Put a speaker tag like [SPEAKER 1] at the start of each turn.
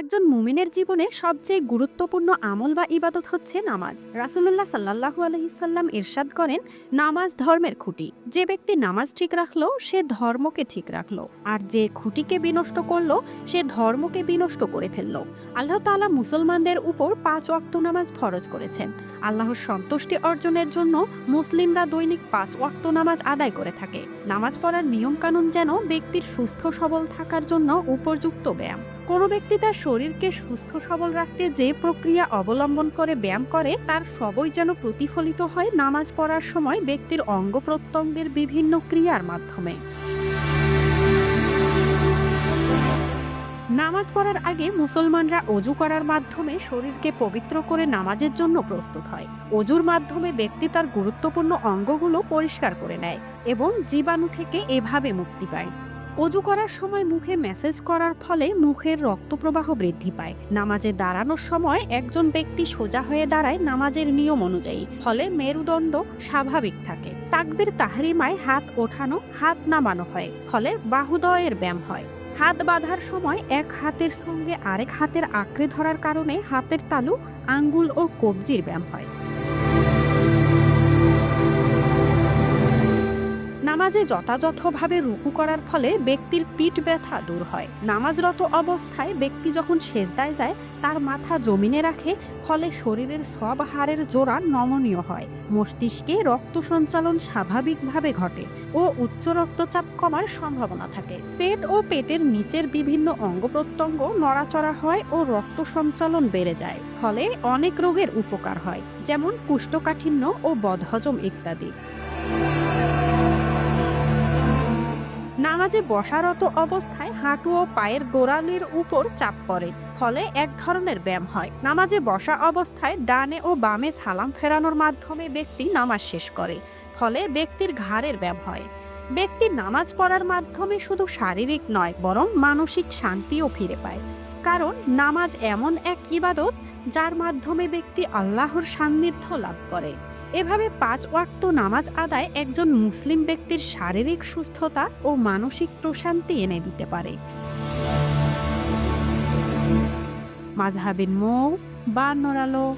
[SPEAKER 1] একজন মুমিনের জীবনে সবচেয়ে গুরুত্বপূর্ণ আমল বা ইবাদত হচ্ছে নামাজ। রাসুল্লাহ সাল্লাহু আলহিসাল্লাম ইরশাদ করেন, নামাজ ধর্মের খুঁটি। যে ব্যক্তি নামাজ ঠিক রাখল, সে ধর্মকে ঠিক রাখল। আর যে খুঁটিকে বিনষ্ট করল, সে ধর্মকে বিনষ্ট করে ফেলল। আল্লাহ তালা মুসলমানদের উপর পাঁচ ওয়াক্ত নামাজ ফরজ করেছেন। আল্লাহর সন্তুষ্টি অর্জনের জন্য মুসলিমরা দৈনিক পাঁচ ওয়াক্ত নামাজ আদায় করে থাকে। নামাজ পড়ার নিয়মকানুন যেন ব্যক্তির সুস্থ সবল থাকার জন্য উপযুক্ত ব্যায়াম। কোনো ব্যক্তি তার শরীরকে সুস্থ সবল রাখতে যে প্রক্রিয়া অবলম্বন করে ব্যায়াম করে, তার সবই যেন প্রতিফলিত হয় নামাজ পড়ার সময় ব্যক্তির অঙ্গ প্রত্যঙ্গের বিভিন্ন ক্রিয়ার মাধ্যমে। নামাজ পড়ার আগে মুসলমানরা অজু করার মাধ্যমে শরীরকে পবিত্র করে নামাজের জন্য প্রস্তুত হয়। অজুর মাধ্যমে ব্যক্তি তার গুরুত্বপূর্ণ অঙ্গগুলো পরিষ্কার করে নেয় এবং জীবাণু থেকে এভাবে মুক্তি পায়। অজু করার সময় মুখে মেসেজ করার ফলে মুখের রক্তপ্রবাহ বৃদ্ধি পায়। নামাজে দাঁড়ানোর সময় একজন ব্যক্তি সোজা হয়ে দাঁড়ায় নামাজের নিয়ম অনুযায়ী, ফলে মেরুদণ্ড স্বাভাবিক থাকে। তাকবির তাহরিমায় হাত ওঠানো, হাত নামানো হয়, ফলে বাহুদয়ের ব্যায়াম হয়। হাত বাঁধার সময় এক হাতের সঙ্গে আরেক হাতের আঁকড়ে ধরার কারণে হাতের তালু, আঙ্গুল ও কবজির ব্যায়াম হয়। নামাজে যথাযথভাবে রুকু করার ফলে ব্যক্তির পিঠ ব্যথা দূর হয়। নামাজরত অবস্থায় ব্যক্তি যখন সেজদায় যায়, তার মাথা জমিনে রাখে, ফলে শরীরের সব হাড়ের জোড়া নমনীয় হয়। মস্তিষ্কে রক্ত সঞ্চালন স্বাভাবিকভাবে ঘটে ও উচ্চ রক্তচাপ কমার সম্ভাবনা থাকে। পেট ও পেটের নিচের বিভিন্ন অঙ্গ প্রত্যঙ্গ নড়াচড়া হয় ও রক্ত সঞ্চালন বেড়ে যায়, ফলে অনেক রোগের উপকার হয়, যেমন কুষ্ঠকাঠিন্য ও বদহজম ইত্যাদি। নামাজে বসারত অবস্থায় হাঁটু ও পায়ের গোড়ালির উপর চাপ পড়ে, ফলে এক ধরনের ব্যায়াম হয়। নামাজে বসা অবস্থায় ডানে ও বামে সালাম ফেরানোর মাধ্যমে ব্যক্তি নামাজ শেষ করে, ফলে ব্যক্তির ঘাড়ের ব্যায়াম হয়। ব্যক্তি নামাজ পড়ার মাধ্যমে শুধু শারীরিক নয়, বরং মানসিক শান্তিও ফিরে পায়। কারণ নামাজ এমন এক ইবাদত যার মাধ্যমে ব্যক্তি আল্লাহর সান্নিধ্য লাভ করে। এভাবে পাঁচ ওয়াক্ত নামাজ আদায় একজন মুসলিম ব্যক্তির শারীরিক সুস্থতা ও মানসিক প্রশান্তি এনে দিতে পারে। মাজহাবিন মৌ বা নরালো